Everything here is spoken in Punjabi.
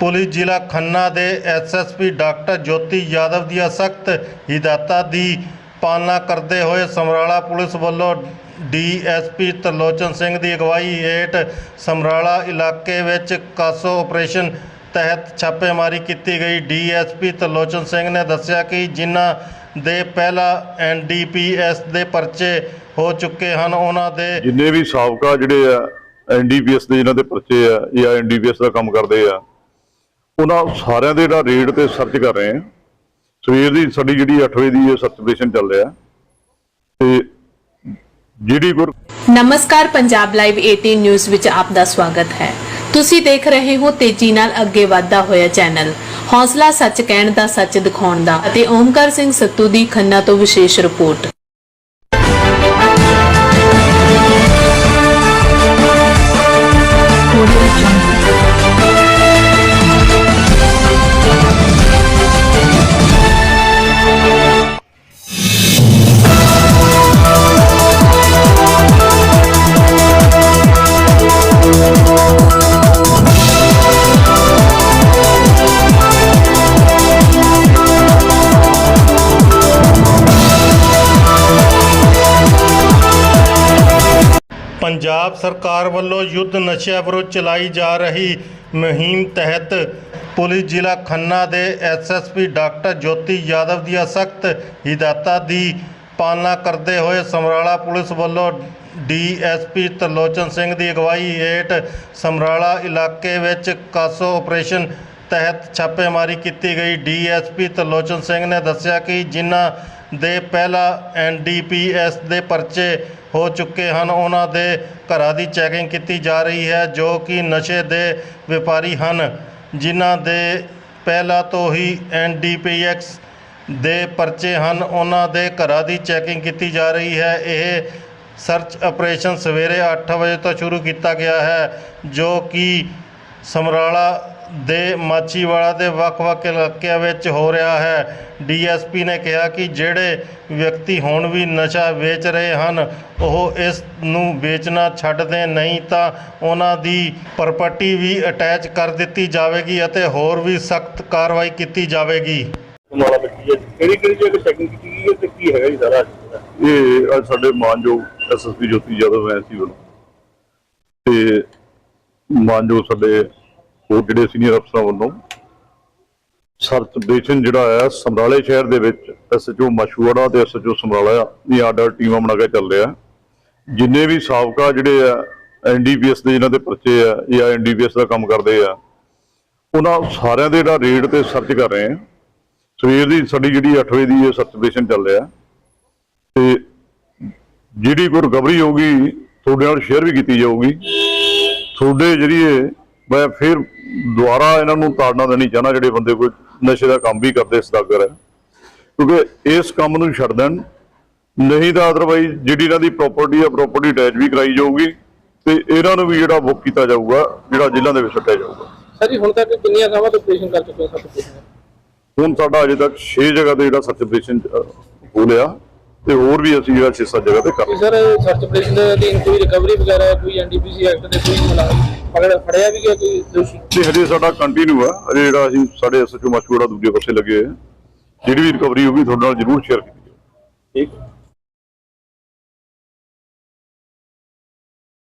ਪੁਲਿਸ ਜ਼ਿਲ੍ਹਾ ਖੰਨਾ ਦੇ ਐਸਐਸਪੀ ਡਾਕਟਰ ਜੋਤੀ ਯਾਦਵ ਦੀਆਂ ਸਖਤ ਹਿਦਾਇਤਾਂ ਦੀ ਪਾਲਣਾ ਕਰਦੇ ਹੋਏ ਸਮਰਾਲਾ ਪੁਲਿਸ ਵੱਲੋਂ ਡੀਐਸਪੀ ਤਰਲੋਚਨ ਸਿੰਘ ਦੀ ਅਗਵਾਈ ਹੇਠ ਸਮਰਾਲਾ ਇਲਾਕੇ ਵਿੱਚ ਕਾਸੋ ਆਪਰੇਸ਼ਨ ਤਹਿਤ ਛਾਪੇਮਾਰੀ ਕੀਤੀ ਗਈ। ਡੀਐਸਪੀ ਤਰਲੋਚਨ ਸਿੰਘ ਨੇ ਦੱਸਿਆ ਕਿ ਜਿਨ੍ਹਾਂ ਦੇ ਪਹਿਲਾ ਐਨਡੀਪੀਐਸ ਦੇ ਪਰਚੇ ਹੋ ਚੁੱਕੇ ਹਨ, ਉਹਨਾਂ ਦੇ ਜਿੰਨੇ ਵੀ ਸਾਬਕਾ ਜਿਹੜੇ ਆ ਐਨਡੀਪੀਐਸ ਦੇ ਜਿਨ੍ਹਾਂ ਦੇ ਪਰਚੇ ਆ, ਜਾਂ ਐਨਡੀਪੀਐਸ ਦਾ ਕੰਮ ਕਰਦੇ ਆ ਉਹਨਾਂ ਸਾਰਿਆਂ ਦੇ ਜਿਹੜਾ ਰੇਡ ਤੇ ਸਰਚ ਕਰ ਰਹੇ ਆ ਸਵੇਰ ਦੀ ਸਾਡੀ ਜਿਹੜੀ 8 ਵਜੇ ਦੀ ਇਹ ਸਰਚ ਆਪਰੇਸ਼ਨ ਚੱਲ ਰਿਹਾ। ਤੇ ਜਿਹੜੀ ਗੁਰ ਨਮਸਕਾਰ, ਪੰਜਾਬ ਲਾਈਵ 18 ਨਿਊਜ਼ ਵਿੱਚ ਆਪ ਦਾ ਸਵਾਗਤ ਹੈ। ਤੁਸੀਂ ਦੇਖ ਰਹੇ ਹੋ ਤੇਜ਼ੀ ਨਾਲ ਅੱਗੇ ਵਧਦਾ ਹੋਇਆ ਚੈਨਲ। ਹੌਸਲਾ ਸੱਚ ਕਹਿਣ ਦਾ ਸੱਚ ਦਿਖਾਉਣ ਦਾ ਅਤੇ ਓਮਕਾਰ ਸਿੰਘ ਸੱਤੂ ਦੀ ਖੰਨਾ ਤੋਂ ਵਿਸ਼ੇਸ਼ ਰਿਪੋਰਟ। ਪੰਜਾਬ ਸਰਕਾਰ ਵੱਲੋਂ ਯੁੱਧ ਨਸ਼ਿਆਂ ਵਿਰੁੱਧ ਚਲਾਈ ਜਾ ਰਹੀ ਮੁਹਿੰਮ ਤਹਿਤ ਪੁਲਿਸ ਜ਼ਿਲ੍ਹਾ ਖੰਨਾ ਦੇ ਐਸਐਸਪੀ ਡਾਕਟਰ ਜੋਤੀ ਯਾਦਵ ਦੀਆਂ ਸਖਤ ਹਿਦਾਇਤਾਂ ਦੀ ਪਾਲਣਾ ਕਰਦੇ ਹੋਏ ਸਮਰਾਲਾ ਪੁਲਿਸ ਵੱਲੋਂ ਡੀਐਸਪੀ ਤਰਲੋਚਨ ਸਿੰਘ ਦੀ ਅਗਵਾਈ ਹੇਠ ਸਮਰਾਲਾ ਇਲਾਕੇ ਵਿੱਚ ਕਾਸੋ ਆਪਰੇਸ਼ਨ ਤਹਿਤ ਛਾਪੇਮਾਰੀ ਕੀਤੀ ਗਈ। ਡੀਐਸਪੀ ਤਰਲੋਚਨ ਸਿੰਘ ਨੇ ਦੱਸਿਆ ਕਿ ਜਿਨ੍ਹਾਂ ਦੇ ਪਹਿਲਾ ਐਨਡੀਪੀਐਸ ਦੇ ਪਰਚੇ ਹੋ ਚੁੱਕੇ ਹਨ। ਉਹਨਾਂ ਦੇ ਘਰਾਂ ਦੀ ਚੈਕਿੰਗ ਕੀਤੀ ਜਾ ਰਹੀ ਹੈ, ਜੋ ਕਿ ਨਸ਼ੇ ਦੇ ਵਪਾਰੀ ਹਨ। ਜਿਨ੍ਹਾਂ ਦੇ ਪਹਿਲਾਂ ਤੋਂ ਹੀ ਐਨਡੀਪੀਐਕਸ ਦੇ ਪਰਚੇ ਹਨ। ਉਹਨਾਂ ਦੇ ਘਰਾਂ ਦੀ ਚੈਕਿੰਗ ਕੀਤੀ ਜਾ ਰਹੀ ਹੈ। ਇਹ ਸਰਚ ਆਪਰੇਸ਼ਨ ਸਵੇਰੇ 8 ਵਜੇ ਤੋਂ ਸ਼ੁਰੂ ਕੀਤਾ ਗਿਆ ਹੈ, ਜੋ ਕਿ ਸਮਰਾਲਾ ਦੇ ਮਾਚੀਵਾੜਾ ਦੇ ਵੱਖ-ਵੱਖ ਇਲਾਕਿਆਂ ਵਿੱਚ ਹੋ ਰਿਹਾ ਹੈ। ਡੀਐਸਪੀ ਨੇ ਕਿਹਾ ਕਿ ਜਿਹੜੇ ਵਿਅਕਤੀ ਹੁਣ ਵੀ ਨਸ਼ਾ ਵੇਚ ਰਹੇ ਹਨ ਉਹ ਇਸ ਨੂੰ ਵੇਚਣਾ ਛੱਡ ਦੇ ਨਹੀਂ ਤਾਂ ਉਹਨਾਂ ਦੀ ਪ੍ਰਾਪਰਟੀ ਵੀ ਅਟੈਚ ਕਰ ਦਿੱਤੀ ਜਾਵੇਗੀ ਅਤੇ ਹੋਰ ਵੀ ਸਖਤ ਕਾਰਵਾਈ ਕੀਤੀ ਜਾਵੇਗੀ। ਮਾਲਾ ਬੱਚੀ ਹੈ ਕਿਹੜੀ ਕਿਹੜੀ ਜਗ੍ਹਾ ਚੈਕਿੰਗ ਕੀਤੀ ਗਈ ਹੈ ਤੇ ਕੀ ਹੈਗਾ ਜੀ ਸਾਰਾ ਇਹ ਅੱਜ ਸਾਡੇ ਮਾਨਯੋਗ ਐਸਐਸਪੀ ਜੋਤੀ ਯਾਦਵ ਐ ਸੀ ਵੱਲੋਂ ਤੇ ਮਾਨਯੋਗ ਸਾਡੇ ਹੋਰ ਜਿਹੜੇ ਸੀਨੀਅਰ ਅਫਸਰਾਂ ਵੱਲੋਂ ਸਰਚ ਆਪਰੇਸ਼ਨ ਜਿਹੜਾ ਹੈ, ਸਮਰਾਲੇ ਸ਼ਹਿਰ ਦੇ ਵਿੱਚ ਐਸਐਚਓ ਮਸ਼ੂੜਾ ਤੇ ਐਸਐਚਓ ਸਮਰਾਲਾ ਦੀ ਆਰਡਰ ਟੀਮਾਂ ਬਣਾ ਕੇ ਚੱਲ ਰਿਹਾ ਜਿੰਨੇ ਵੀ ਸਾਬਕਾ ਜਿਹੜੇ ਆ ਐਨਡੀਪੀਐਸ ਦੇ ਜਿਨ੍ਹਾਂ ਦੇ ਪਰਚੇ ਆ ਜਾਂ ਐਨਡੀਪੀਐਸ ਦਾ ਕੰਮ ਕਰਦੇ ਆ, ਉਹਨਾਂ ਸਾਰਿਆਂ ਦੇ ਜਿਹੜਾ ਰੇਡ ਤੇ ਸਰਚ ਕਰ ਰਹੇ ਆ। ਸਵੇਰ ਦੀ ਸਾਡੀ ਜਿਹੜੀ 8 ਵਜੇ ਦੀ ਇਹ ਸਰਚ ਆਪਰੇਸ਼ਨ ਚੱਲ ਰਿਹਾ ਤੇ ਜਿਹੜੀ ਕੋਈ ਰਿਕਵਰੀ ਹੋਊਗੀ, ਤੁਹਾਡੇ ਨਾਲ ਸ਼ੇਅਰ ਵੀ ਕੀਤੀ ਜਾਊਗੀ। ਤੁਹਾਡੇ ਜਰੀਏ ਮੈਂ ਫਿਰ ਦੁਬਾਰਾ ਇਹਨਾਂ ਨੂੰ ਤਾੜਨਾ ਦੇਣੀ ਚਾਹਨਾ ਜਿਹੜੇ ਬੰਦੇ ਕੋਈ ਨਸ਼ੇ ਦਾ ਕੰਮ ਵੀ ਕਰਦੇ ਸਦਾਗਰ ਹੈ। ਕਿਉਂਕਿ ਇਸ ਕੰਮ ਨੂੰ ਛੱਡ ਦੇਣ ਨਹੀਂ ਤਾਂ ਅਦਰਵਾਈਜ਼ ਜਿਹੜੀ ਇਹਨਾਂ ਦੀ ਪ੍ਰਾਪਰਟੀ ਆ ਪ੍ਰਾਪਰਟੀ ਅਟੈਚ ਵੀ ਕਰਾਈ ਜਾਊਗੀ ਤੇ ਇਹਨਾਂ ਨੂੰ ਵੀ ਜਿਹੜਾ ਬੁੱਕ ਕੀਤਾ ਜਾਊਗਾ ਜਿਹੜਾ ਜ਼ਿਲ੍ਹਾ ਦੇ ਵਿੱਚ ਸੱਟਿਆ ਜਾਊਗਾ। ਸਰ ਜੀ ਹੁਣ ਤੱਕ ਕਿੰਨੀਆਂ ਥਾਵਾਂ ਤੋਂ ਆਪਰੇਸ਼ਨ ਕਰ ਚੁੱਕੇ ਹੋ ਆਪਰੇਸ਼ਨ ਹੁਣ ਸਾਡਾ ਅਜੇ ਤੱਕ 6 ਜਗ੍ਹਾ ਤੇ ਜਿਹੜਾ ਸਰਚ ਆਪਰੇਸ਼ਨ ਹੋ ਲਿਆ ਤੇ ਹੋਰ ਵੀ ਅਸੀਂ ਜਿਹੜਾ 6-7 ਜਗ੍ਹਾ ਤੇ ਕਰ ਸਰ ਸਰਚ ਆਪਰੇਸ਼ਨ ਦੇ ਅਧੀਨ ਕੋਈ ਰਿਕਵਰੀ ਵਗੈਰਾ ਕੋਈ ਐਨਡੀਪੀਸੀ ਐਕਟ ਦੇ ਕੋਈ ਮੁਲਾਜ਼ਮ ਪਕੜ ਫੜਿਆ ਵੀ ਗਿਆ ਕੋਈ ਦੋਸ਼ੀ? ਤੇ ਹਜੇ ਸਾਡਾ ਕੰਟੀਨਿਊ ਆ। ਅਜੇ ਜਿਹੜਾ ਅਸੀਂ ਸਾਡੇ ਐਸਐਚਓ ਮਸ਼ਹੂਰਾ ਦੂਜੇ ਪਾਸੇ ਲੱਗੇ ਹੋਏ ਆ। ਜਿਹੜੀ ਵੀ ਰਿਕਵਰੀ ਹੋਊਗੀ ਤੁਹਾਡੇ ਨਾਲ ਜ਼ਰੂਰ ਸ਼ੇਅਰ ਕੀਤੀ ਜਾਊਗੀ ਠੀਕ।